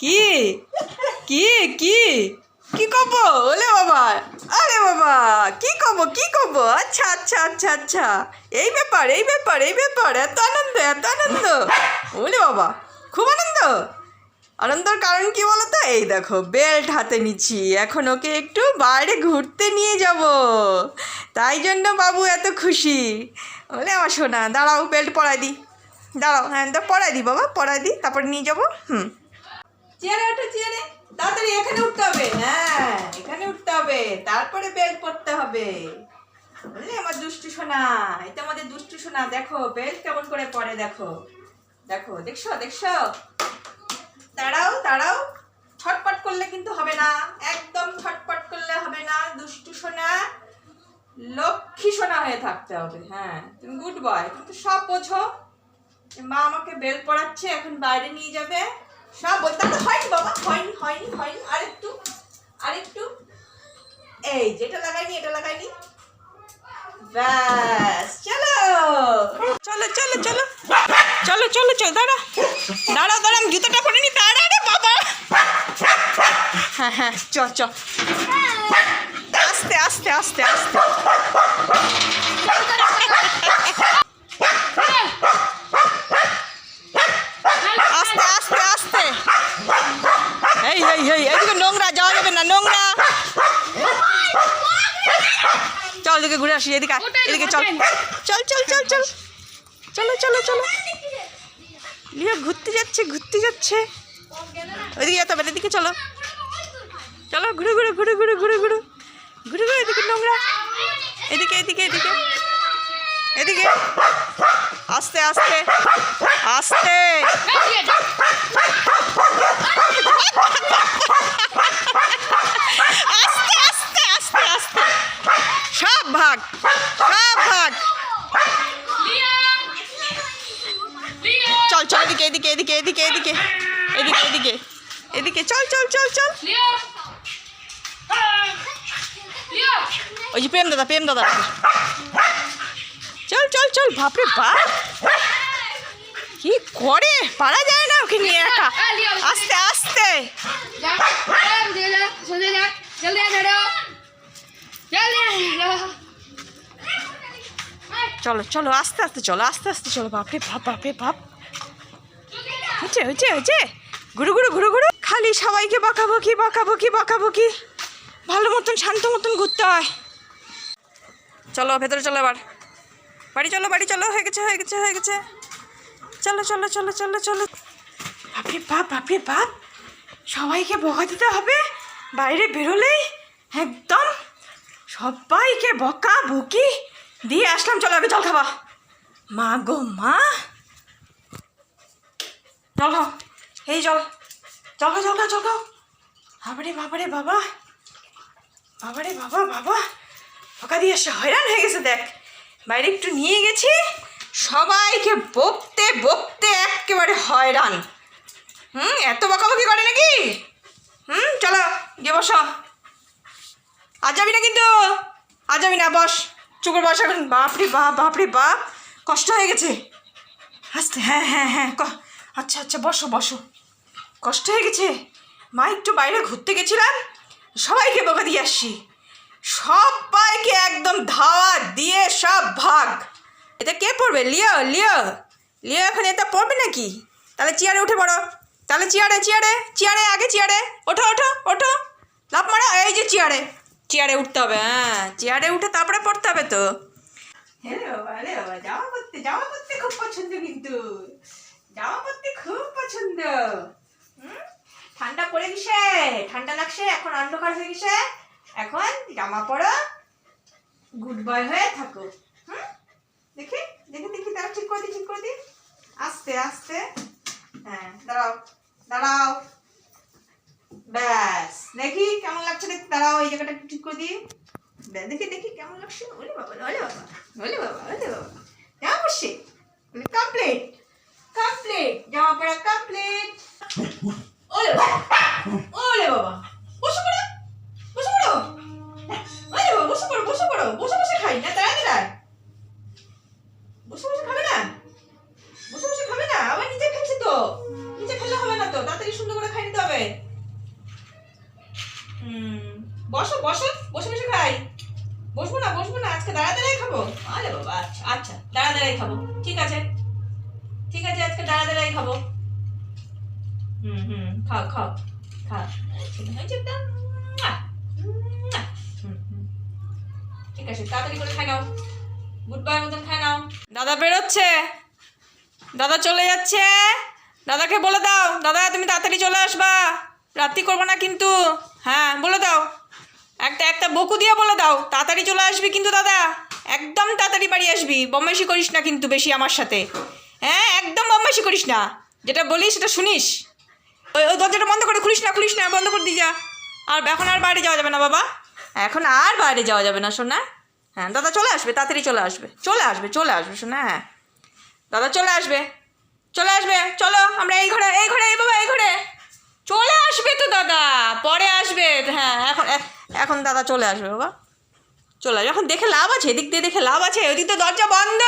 কি? কি? কি? কি কব ওলে বাবা। আরে বাবা, কি কব কি কব আচ্ছা আচ্ছা আচ্ছা আচ্ছা। এই ব্যাপার এই ব্যাপার এই ব্যাপার। এত আনন্দ এত আনন্দ। ওলে বাবা, খুব আনন্দ। আনন্দর কারণ কি বলো তো এই দেখো বেল্ট হাতে নিচ্ছি। এখন ওকে একটু বাইরে ঘুরতে নিয়ে যাব। তাই জন্য বাবু এত খুশি। বলে আমার শোনা, দাঁড়াও বেল্ট পরাই দিই দাঁড়াও হ্যাঁ তো পরাই দিই বাবা, পরাই দিই তারপর নিয়ে যাব। হুম। চেয়ারে ওঠো, চেয়ারে। তাড়াতাড়ি এখানে উঠতে হবে। হ্যাঁ এখানে উঠতে হবে। তারপরে বেল্ট পরতে হবে। বুঝলি, আমার দুষ্টু সোনা? এটা আমাদের দুষ্টু সোনা। দেখো, বেল্ট কেমন করে পরে, দেখো। দেখো, দেখছ দেখছ? দাঁড়াও দাঁড়াও। ছটপট করলে কিন্তু হবে না। একদম ছটপট করলে হবে না, দুষ্টু সোনা। লক্ষ্মী সোনা হয়ে থাকতে হবে হ্যাঁ। তুমি গুড বয় কিন্তু সব বোঝো। মা আমাকে বেল পড়াচ্ছে এখন বাইরে নিয়ে যাবে। সব বলতে হবে, হয়নি বাবা হয়নি হয়নি হয়নি। আরেকটু আরেকটু। এই যেটা লাগাইনি এটা লাগাইনি। ব্যাস চলো। চলো চলো চলো। চলো চলো চলো দাঁড়া। দাঁড়া দাঁড়া আমি জুতোটা পরে নি দাঁড়া বাবা। হ্যাঁ হ্যাঁ চ চ। আস্তে আস্তে আস্তে আস্তে আস্তে আস্তে এই এই এই এদিকে নোংরা যাওয়া যাবে না নোংরা চল এদিকে ঘুরে আসি এদিকে এদিকে চল। চল চল চল চল। চলো চলো চলো। লিও ঘুরতে যাচ্ছে ঘুরতে যাচ্ছে। ওইদিকে যেতে হবে এদিকে চলো। চলো ঘুরে ঘুরে ঘুরে ঘুরে ঘুরে ঘুরে। ঘুরে ঘুরে এদিকে নোংরা। এদিকে এদিকে এদিকে। এদিকে। আস্তে আস্তে আস্তে আস্তে আস্তে আস্তে সব ভাগ। চল চল, এদিকে এদিকে এদিকে এদিকে এদিকে এদিকে এদিকে এদিকে, চল চল চল চল। ওই যে প্রেম দাদা প্রেম দাদা। চল চল চল, বাপরে বাপ। কি করে? পারা যায় না ওকে নিয়ে একা। আস্তে চলো চলো, আস্তে আস্তে চলো, আস্তে আস্তে চলো, বাপরে, বাপ বাপরে, বাপ। হয়েছে হয়েছে হয়েছে ঘুরু ঘুরু ঘুরু ঘুরু। খালি সবাইকে বকাবকি বকাবকি বকাবকি। ভালো মতন, শান্ত মতন ঘুরতে হয়। চলো, ভেতরে চলো এবার। বাড়ি চলো বাড়ি চলো, হয়ে গেছে হয়ে গেছে হয়ে গেছে। চলো চলো চলো চলো চলো। বাপরে, বাপ বাপরে, বাপ। সবাইকে বকা দিতে হবে? বাইরে বেরোলেই একদম সবাইকে বকা বকি দিয়ে আসলাম, চলো আগে জল খাবা। মা গো, মা। জল খাও। এই জল। জল খাও জল খাও জল খাও। বাবারে বাবারে, বাবা। বাবারে, বাবা বাবা। বকা দিয়ে এসে হয়রান হয়ে গেছে, দেখ। বাইরে একটু নিয়ে গেছি। সবাইকে বকতে বকতে একেবারে হয়রান। হুম, এত বকাবকি করে নাকি? হুম, চলো, গিয়ে বসো। আজ যাবি না কিন্তু? আজ যাবি না, বস। চুকুর বস এখন, বাপরে বাপ বাপরে বাপ, কষ্ট হয়ে গেছে। আস্তে হ্যাঁ হ্যাঁ হ্যাঁ ক আচ্ছা আচ্ছা বসো বসো। কষ্ট হয়ে গেছে। মা একটু বাইরে ঘুরতে গেছিলাম, সবাইকে বকা দিয়ে আসছি। সবাইকে একদম ধাওয়া দিয়ে সব ভাগ। এটা কে পড়বে লিও লিও। লিও এখন এটা পড়বে নাকি? তাহলে চেয়ারে উঠে পড়ো। তাহলে চেয়ারে চেয়ারে চেয়ারে, আগে চেয়ারে। ওঠো ওঠো ওঠো। লাভ মারা, এই যে চেয়ারে। চেয়ারে উঠতে হবে হ্যাঁ চেয়ারে উঠে তারপরে পড়তে হবে তো? হ্যালো হ্যালো বাবা জামা পরতে জামা পরতে খুব পছন্দ কিন্তু। জামা পরতে খুব পছন্দ? ঠান্ডা পড়ে গেছে, ঠান্ডা লাগছে, এখন অন্ধকার হয়ে গেছে। এখন জামা পরো গুড বয় হয়ে থাকো। হুম? দেখি দেখি দেখি তারা ঠিক করে দি ঠিক করে দি আস্তে আস্তে। হ্যাঁ দাঁড়াও দাঁড়াও। ব্যাস, দেখি কেমন লাগছে, দেখি, দাঁড়াও, এই জায়গাটা ঠিক করে দিই। দেখি দেখি কেমন লাগছে। ওলে বাবা ওলে বাবা ওলে বাবা ওলে বাবা। জামা করছে? কমপ্লিট কমপ্লিট জামা পড়া কমপ্লিট ওলে বাবা ওলে বাবা। বসো বসো, বসে বসে খাই। বসবো না বসবো না, আজকে দাঁড়া, দাঁড়াই খাব। আরে বাবা আচ্ছা আচ্ছা দাঁড়া, দাঁড়াই খাব, ঠিক আছে। ঠিক আছে, আজকে দাঁড়া, দাঁড়াই খাব। হুম হুম, খাও খাও খাও। ঠিক আছে, তাড়াতাড়ি করে খাই নাও। গুড বাই মতন খাই নাও। দাদা বেরোচ্ছে। দাদা চলে যাচ্ছে। দাদাকে বলে দাও। দাদা, তুমি তাড়াতাড়ি চলে আসবা। রাত্রি করব না কিন্তু। হ্যাঁ বলে দাও। একটা একটা বকু দিয়ে বলে দাও। তাড়াতাড়ি চলে আসবি কিন্তু দাদা। একদম তাড়াতাড়ি বাড়ি আসবি। বম্বেশি করিস না কিন্তু বেশি আমার সাথে। হ্যাঁ একদম বম্বেশি করিস না। যেটা বলিস সেটা শুনিস। ওই ওই দরজাটা বন্ধ করে খুলিস না খুলিস না, বন্ধ করে দিয়ে যা। আর এখন আর বাইরে যাওয়া যাবে না বাবা। এখন আর বাইরে যাওয়া যাবে না শোনা হ্যাঁ দাদা চলে আসবে, তাড়াতাড়ি চলে আসবে। চলে আসবে চলে আসবে শোনা হ্যাঁ। দাদা চলে আসবে চলে আসবে, চলো, আমরা এই ঘরে এই ঘরে, এই বাবা, এই ঘরে। চলে আসবে তো দাদা, পরে আসবে। হ্যাঁ এখন এখন দাদা চলে আসবে, বাবা। চলে আসবে। এখন দেখে লাভ আছে, এদিক দিয়ে দেখে লাভ আছে, ওদিক তো দরজা বন্ধ।